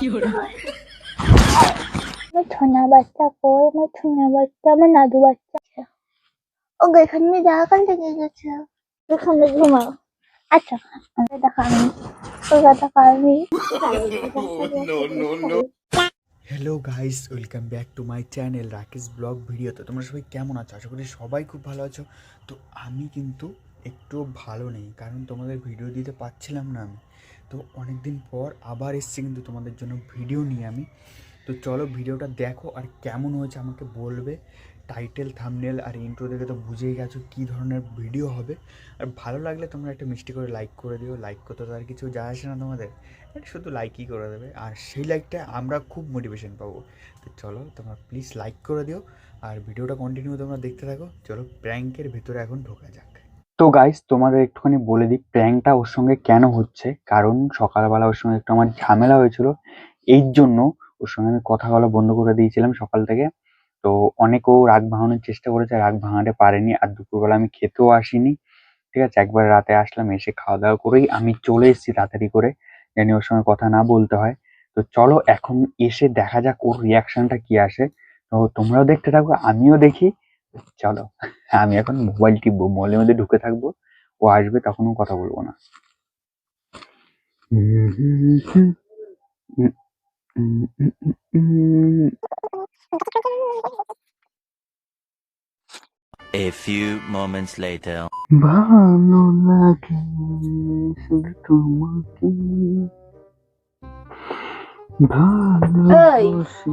আমার ছোনা বাচ্চা কই? আমার ছোনা বাচ্চা আমার নাদু বাচ্চা। ও গো, এখানে নিয়ে জায়গা কাল থেকে গেছে। এখানে ঘুমাও। আচ্ছা আমি দেখা আমি। দেখা আমি। Hello guys welcome back to my channel Rakesh blog ভিডিওতে তোমরা সবাই কেমন আছো? আশা করি সবাই খুব ভালো আছো। তো আমি কিন্তু একটু ভালো নেই কারণ তোমাদের ভিডিও দিতে পারছিলাম না আমি। তো অনেক দিন পর আবার এসছি কিন্তু তোমাদের জন্য ভিডিও নিয়ে আমি। তো চলো ভিডিওটা দেখো আর কেমন হয়েছে আমাকে বলবে। টাইটেল থামনেল আর ইন্ট্রো দেখে তো বুঝেই গেছো কী ধরনের ভিডিও হবে। আর ভালো লাগলে তোমরা একটা মিষ্টি করে লাইক করে দিও। লাইক করতে তো আর কিছু যায় আসে না তোমাদের। শুধু লাইকই করে দেবে। আর সেই লাইকটা আমরা খুব মোটিভেশন পাবো। তো চলো তোমরা প্লিজ লাইক করে দিও। আর ভিডিওটা কন্টিনিউ তোমরা দেখতে থাকো। চলো প্র্যাঙ্কের ভিতরে এখন ঢোকা যাক। তো গাইস তোমাদের একটুখানি বলে দিই প্র্যাঙ্কটা ওর সঙ্গে কেন হচ্ছে? কারণ সকালবেলা ওর সঙ্গে একটু আমার ঝামেলা হয়েছিল, এই জন্য ওর সঙ্গে আমি কথা বলা বন্ধ করে দিয়েছিলাম সকাল থেকে। তো অনেকেও রাগ ভাঙানোর চেষ্টা করেছে, রাগ ভাঙাতে পারেনি, আর দুপুরবেলা আমি খেতেও আসিনি। ঠিক আছে, একবার রাতে আসলাম, এসে খাওয়া দাওয়া করেই আমি চলে এসেছি তাড়াতাড়ি করে জানি ওর সঙ্গে কথা না বলতে হয়। তো চলো, এখন এসে দেখা যাক ওর রিয়াকশনটা কি আসে। তো তোমরাও দেখতে থাকো, আমিও দেখি। চলো আমি এখন মোবাইল টিপবো মোবাইলের মধ্যে ঢুকে থাকব ও আসবে তখনও কথা বলব না। A few moments later. ভালো লাগে শুধু তোমাকে। ভালোবাসি।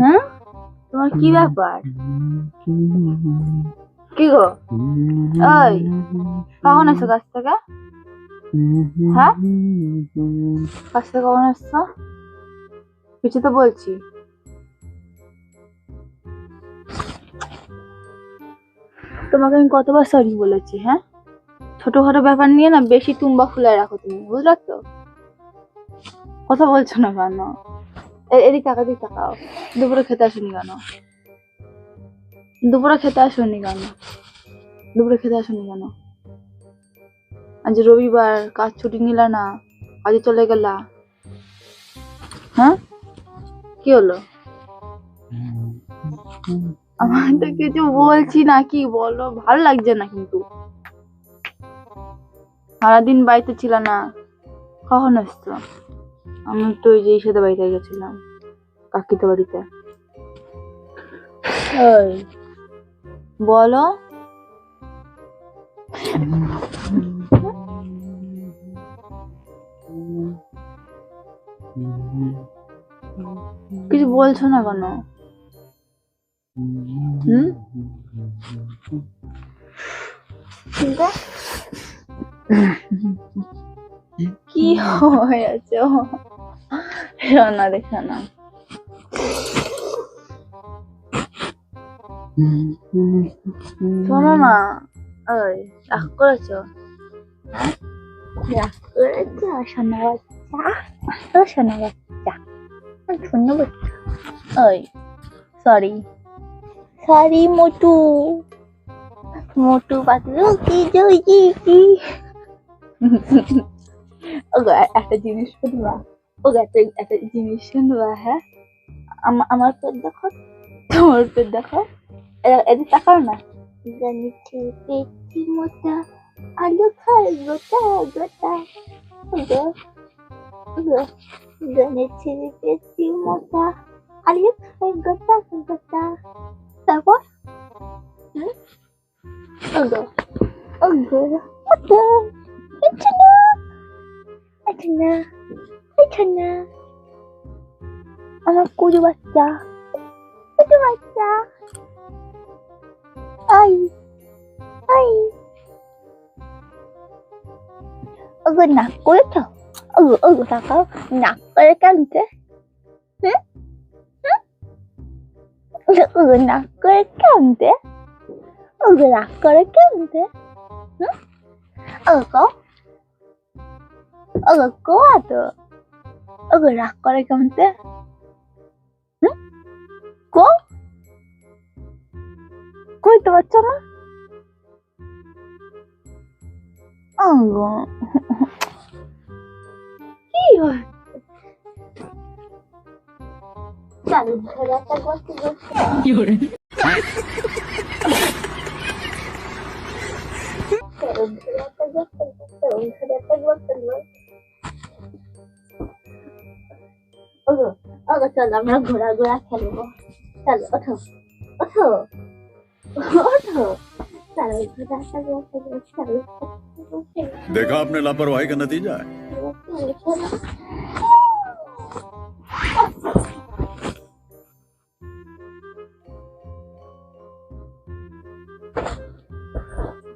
হ্যাঁ? তোমার কি ব্যাপার? কি গো? এই, কখন এসো কাছ থেকে? হ্যাঁ? কাছ থেকে কখন এসছো? কিছু তো বলছি। তোমাকে আমি কতবার সরি বলেছি হ্যাঁ? ছোটখাটো ব্যাপার নিয়ে না বেশি তুম্বা ফুলায় রাখো তুমি বুঝলো তো? কথা বলছো না কেন? এদিক টাকা দিক তাকাও। দুপুরে খেতে আসুনি কেন? দুপুরে খেতে আসুনি কেন? দুপুরে খেতে আসুনি কেন? আজ রবিবার, কাজ ছুটি নিলা না কাজে চলে গেলা। হ্যাঁ? কি হলো? আমার তো কিছু বলছি না, কি বলো? ভালো লাগছে না কিন্তু। সারাদিন বাড়িতে ছিল না, কখন এসছো? আমি তো ওই যে সাথে বাড়িতে গেছিলাম কাকিতে বাড়িতে। বলো। কিছু বলছো না কেন? হুম? কি হয়েছে? শোনা রে শোনা শোনো না ওই রাগ করেছ রাগ করেছে সোনা বাচ্চা ও সোনা বাচ্চা আমার বাচ্চা ওই সরি সরি মোটু মোটু পাতলু কি জয়জি কি একটা জিনিস শুনবা ওগো একটা একটা জিনিস শুনবা হ্যাঁ আমা- আমার পেট দেখো তোমার পেট দেখো এ- এদিক তাকাও না গণিতের পেটি মোটা আলু খায় গোটা গোটা গো গো গণিতের পেটি মোটা আলু খায় গোটা গোটা তারপর হুম? ওগো ওগো ওগো এটা না এটা না এটা না আমার কুড়ি বাচ্চা কুড়ি বাচ্চা Ay. Ay. ওগো নাক করেছ ওগো ওগো তাকাও নাক করে কানতে হুম হুম? ওগো নাক করে কানতে ওগো নাক করে কানতে হুম ওগো ওগো কোয়া তো ওগো রাগ করে কানতে হুম কো কইতে পারছ না ওগো কি হয় চালু ধরে একটা গল্প বলছে চালু ধরে একটা গল্প বলছে চালু ধরে একটা গল্প বলছে ওগো ওগো চলো আমরা ঘোরা ঘোরা খেলবো চলো ওঠো ওঠো ওঠো চালু ঘোরা একটা গল্প বলছে চালু देखा आपने लापरवाही का नतीजा है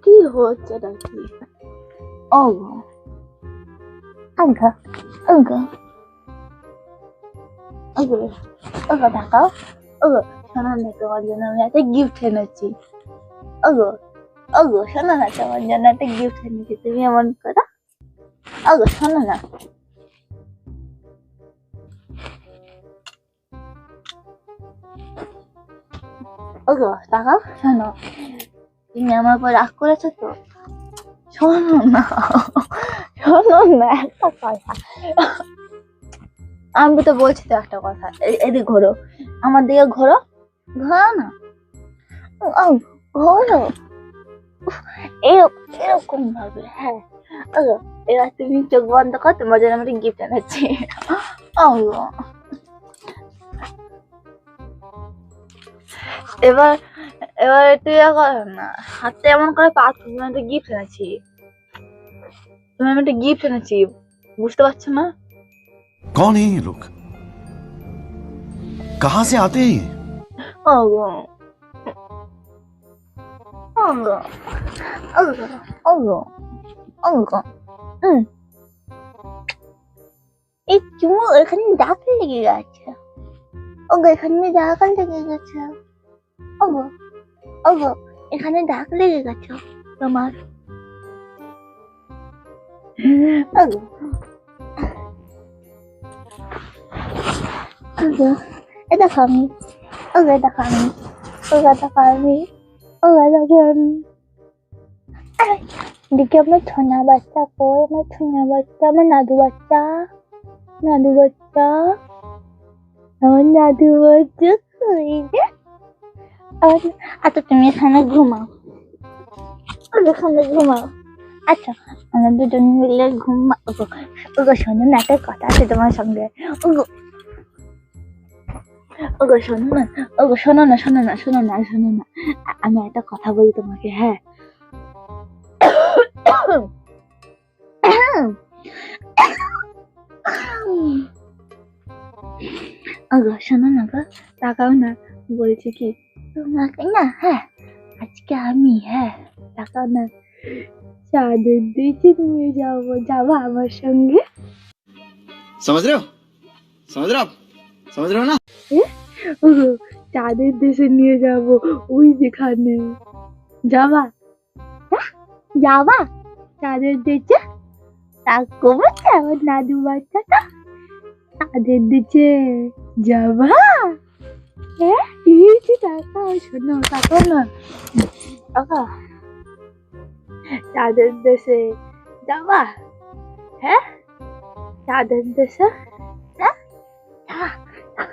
কি হচ্ছে নাকি ওগো আঙ্কা আঙ্কা ওগো ওগো দেখাও। ওগো শোনো না, তোমার জন্য আমি একটা গিফট এনেছি। ওগো ওগো শোনো না, তোমার জন্য একটা গিফট এনেছি। তুমি এমন করো। ওগো শোনো ওগো তাকাও আমার উপর রাগ করেছ তো? শোনো না শোনো না, একটা কথা। আমি তো বলছি তো একটা কথা এদিকে ঘোরো। আমার দিকে ঘোরো। ঘোরো না? ঘোরো। এরকম ভাবে হ্যাঁ। এবার তুমি চোখ বন্ধ কর, তোমার জন্য আমি গিফট ও এবার এবার তুই না হাতটা এমন করে পা, তুমি একটা গিফট এনেছি। তুমি আমি একটা গিফট এনেছি, বুঝতে পারছ না? कौन है ये लोग कहां से आते हैं ये? ওগো ওগো ওগো ওগো ওগো হুম এই চুমু এখানে দাগ লেগে গেছে ওগো এখানে দাগ লেগে গেছে ওগো ওগো এখানে দাগ লেগে গেছে তোমার ওগো এটা খামি ওগো এটা খামি ওগো এটা খামি ওগো এটা খামি দেখি আমার ছোনা বাচ্চা কই আমার ছোনা বাচ্চা আমার নাদু বাচ্চা নাদু বাচ্চা আমার নাদু বাচ্চা আচ্ছা তুমি এখানে ঘুমাও এখানে ঘুমাও আচ্ছা আমরা দুজন মিলে ঘুমা ওগো ওগো শোনো না একটা কথা আছে তোমার সঙ্গে ওগো ওগো, শোনো না, ওগো, শোনো না শোনো না শোনো না শোনো না। আমি একটা কথা বলি তোমাকে হ্যাঁ? ওগো, শোনো না গো, তাকাও না, বলছি কি? তোমাকে না হ্যাঁ আজকে আমি হ্যাঁ তাকাও না, চাঁদের দিকে নিয়ে যাব যাব আমার সঙ্গে। সমাজ রেও समझ रहे हो ना ওগো চাঁদের দেশে নিয়ে যাব ওই যেখানে যাবা হ্যাঁ? যাবা চাঁদের দেশে তা কমেছে আমার নাদু বাচ্চাটা চাঁদের দেশে যাবা হ্যাঁ এই যে তাকাও শোনো তাকাও না তাকা চাঁদের দেশে যাবা হ্যাঁ চাঁদের দেশে হ্যাঁ তাকা,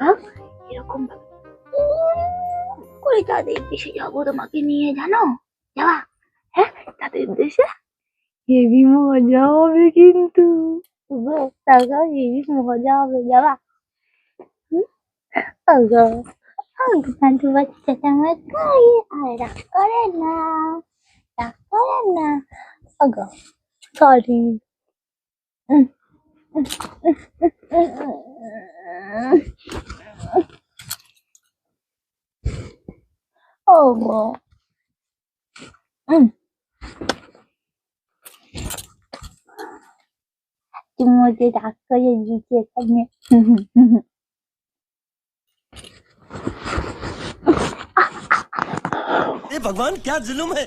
তাকাও এরকম করে তাদের দেশে যাব তোমাকে নিয়ে জানো? যাবা? হ্যাঁ তাদের দেশে? হেভি মজা হবে কিন্তু। গো, হেভি মজা হবে যাবা? ওগো, ওগো, বাচ্চাটা আমার কই আর রাগ করে না রাগ করে না। ওগো সরি 哦，嗯，寂寞在打瞌睡，你解开你，哼哼哼哼。ए भगवान क्या जुलूम है?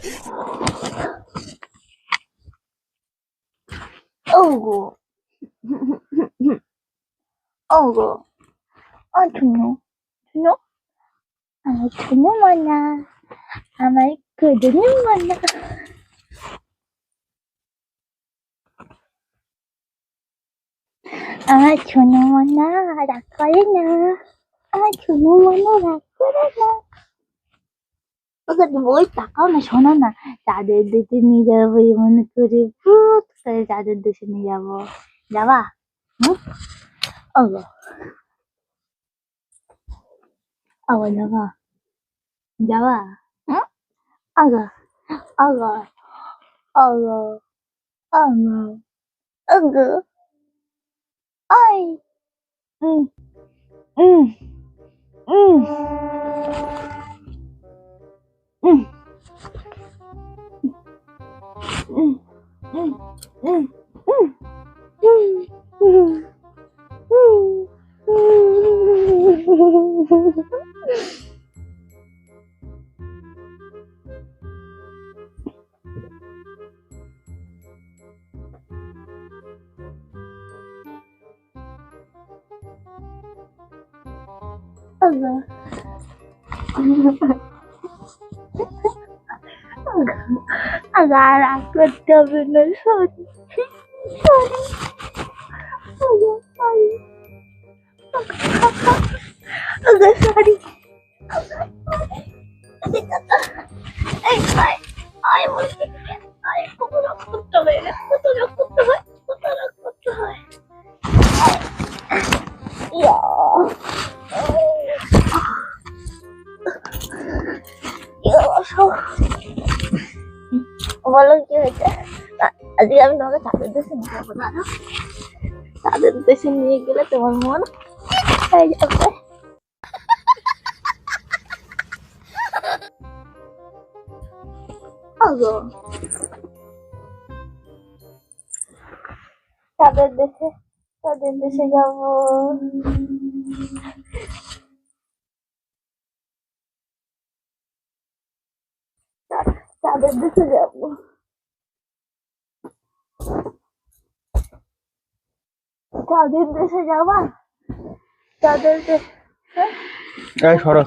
ओह 어우, 아, 종료. 종료? 아, 종료 만나. 아, 마이크, 종료 만나. 아, 종료 만나. 나 걸리나. 아, 종료 만나. 나 걸리나. 그래도 뭐 있다. 까나 전화나. 나를 드시니 여보, 이번에 그리 푹, 그래, 나를 드시니 여보. 나와. 응? Allah. Allah রাগ করতে হবে না sorry sorry Allah Aga. Aga. Aga, I'm going to be no sorry. Sorry. বলো কি হয়েছে? আজকে আমি তোমাকে চাঁদের দেশে নিয়ে যাব চাঁদের দেশে নিয়ে গেলে তোমার মন হয়ে যাবে। ভালো তাদের দেখে তাদের দেশে যাব। তাদের দেশে যাব। তাদের দেশে যাবা? তাদের দেশে সরো।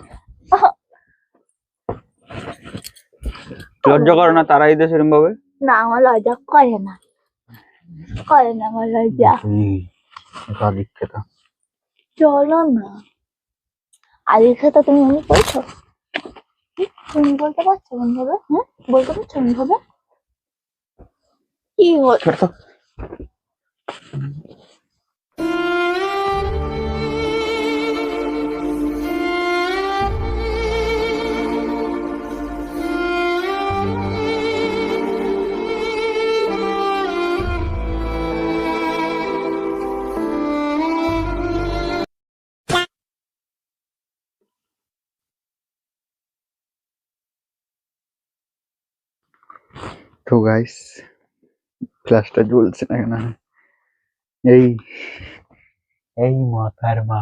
লজ্জা করো না তারাই দেশ এরম ভাবে? না আমার লজ্জা করে না। করে না আমার লজ্জা। দীক্ষিতা চলো না। আজকে খেতা তুমি আমি বলছো? তুমি বলতে পারছ মন ভাবে? হ্যাঁ বলতে পারছ মন ভাবে? কি হল তো গাইস ফ্ল্যাশটা জ্বলছে না কেন? এই এই মাথার মা।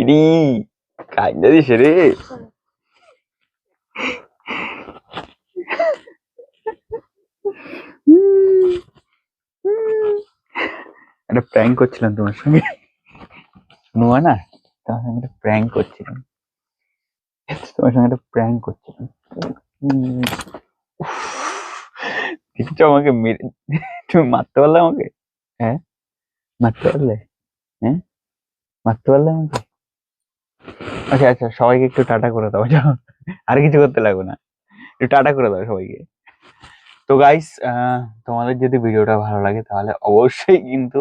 ইরি, কাইন্দা রে। একটা প্র্যাঙ্ক করছিলাম তোমার সঙ্গে। শুনুয়া না, তোমার সঙ্গে প্র্যাঙ্ক করছিলাম। তোমার সঙ্গে একটা প্র্যাঙ্ক করছিলাম। আমাকে মেরে তুমি মারতে পারলে আমাকে? হ্যাঁ? মারতে পারলে? হ্যাঁ? মারতে পারলে আমাকে? আচ্ছা আচ্ছা সবাইকে একটু টাটা করে দাও যাও। আর কিছু করতে লাগবে না। একটু টাটা করে দাও সবাইকে। তো গাইস তোমাদের যদি ভিডিওটা ভালো লাগে তাহলে অবশ্যই কিন্তু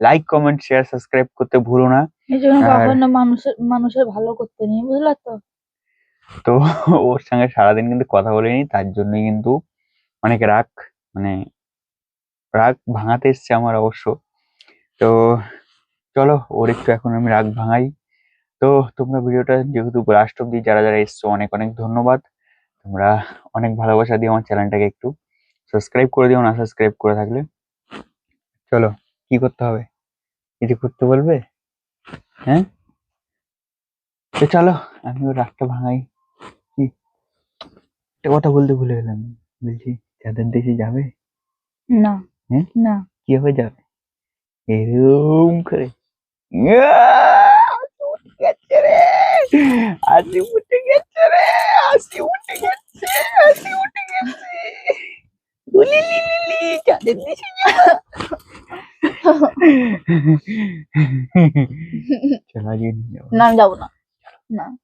লাইক কমেন্ট শেয়ার সাবস্ক্রাইব করতে ভুলো না। এই জন্য কখনো মানুষের মানুষের ভালো করতে নেই বুঝলা তো? তো ওর সঙ্গে সারাদিন কিন্তু কথা বলিনি, তার জন্যই কিন্তু অনেক রাগ মানে রাগ ভাঙাতে এসছে আমার অবশ্য। তো চলো, ওর একটু এখন আমি রাগ ভাঙাই। তো তোমরা ভিডিওটা যেহেতু লাস্ট অব্দি যারা যারা এসছো, অনেক অনেক ধন্যবাদ। তোমরা অনেক ভালোবাসা দিও আমার চ্যানেলটাকে একটু। সাবস্ক্রাইব করে দিও, না সাবস্ক্রাইব করে থাকলে। চলো, কি করতে হবে? কিছু করতে বলবে? হ্যাঁ? তো চলো আমি ওর রাগটা ভাঙাই। একটা কথা বলতে ভুলে গেলাম। বলছি চাঁদের দেশে যাবে? না। হুম? না। কীভাবে যাবে? এরকম করে। ইয়া, হাসি উঠে গেছে রে। হাসি উঠে গেছে রে। হাসি উঠে গেছে। হাসি উঠে গেছে। চলো আজকে নিয়ে যাব। না আমি যাব না। না।